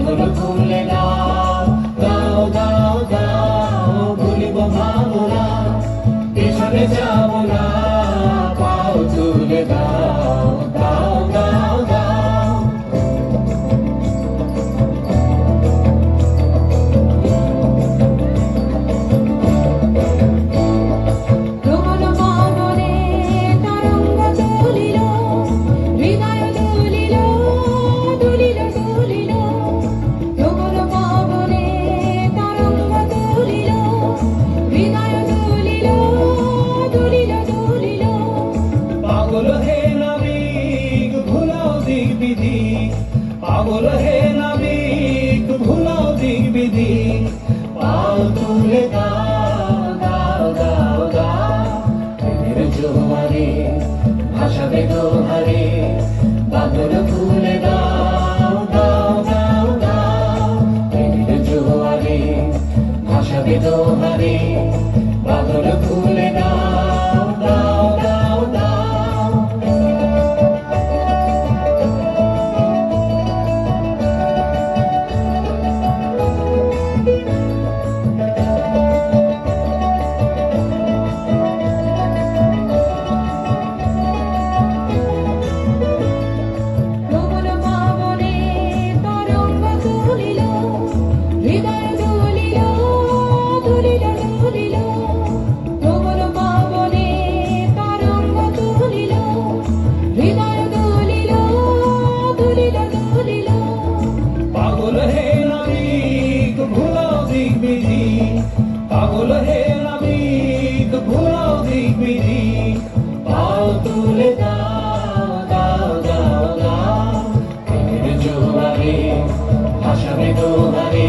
গুরু খুলে দাও দাও দাও দাও ভুলিব ভাবনা পেছনে যাব না পাগল হে নাবিক, ভুলাও দিক বিধি পাগল হে নাবিক, ভুলাও দিক বিধি পাও তুলে দাও দাও দাও দাও। প্রেমের জোয়ারে, ভাসাবে দোহারে। পাগল ভুলে দাও দাও দাও দাও। প্রেমের জোয়ারে, ভাসাবে দোহারে। জোয়ারে ভাসাবে দোহারে